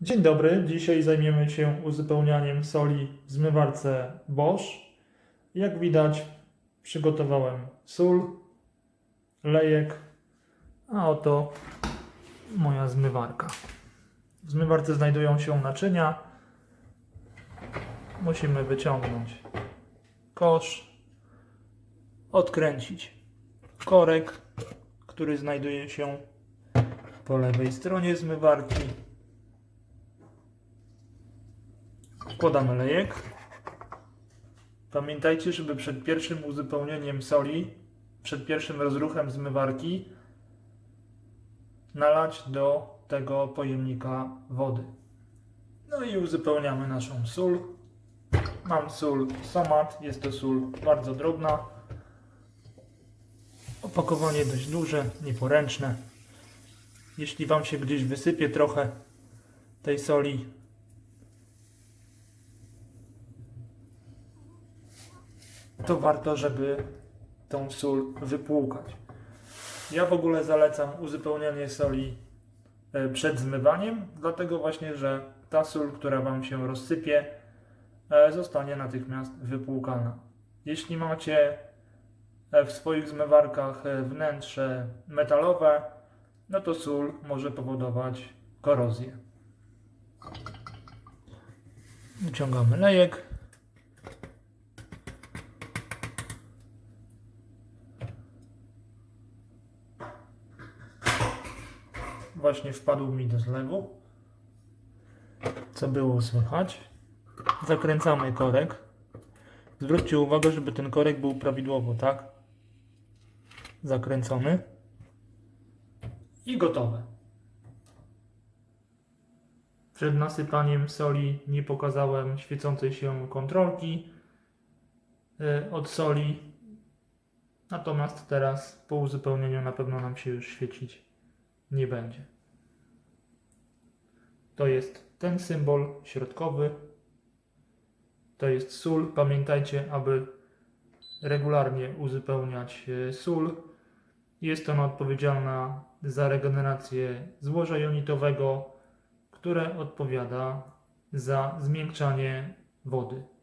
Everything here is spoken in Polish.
Dzień dobry, dzisiaj zajmiemy się uzupełnianiem soli w zmywarce Bosch. Jak widać, przygotowałem sól, lejek, a oto moja zmywarka. W zmywarce znajdują się naczynia. Musimy wyciągnąć kosz, odkręcić korek, który znajduje się po lewej stronie zmywarki. Wkładamy lejek. Pamiętajcie, żeby przed pierwszym uzupełnieniem soli, przed pierwszym rozruchem zmywarki, nalać do tego pojemnika wody. No i uzupełniamy naszą sól. Mam sól Somat, jest to sól bardzo drobna. Opakowanie dość duże, nieporęczne. Jeśli Wam się gdzieś wysypie trochę tej soli, to warto, żeby tą sól wypłukać. Ja w ogóle zalecam uzupełnianie soli e, przed zmywaniem, dlatego właśnie, że ta sól, która Wam się rozsypie, e, zostanie natychmiast wypłukana. Jeśli macie e, w swoich zmywarkach wnętrze metalowe, no to sól może powodować korozję. Wyciągamy lejek. Właśnie wpadł mi do zlewu. Co było słychać? Zakręcamy korek. Zwróćcie uwagę, żeby ten korek był prawidłowo, tak? Zakręcony. I gotowe. Przed nasypaniem soli nie pokazałem świecącej się kontrolki y, od soli. Natomiast teraz po uzupełnieniu na pewno nam się już świecić nie będzie. To jest ten symbol środkowy. To jest sól. Pamiętajcie, aby regularnie uzupełniać e, sól. Jest ona odpowiedzialna za regenerację złoża jonitowego, które odpowiada za zmiękczanie wody.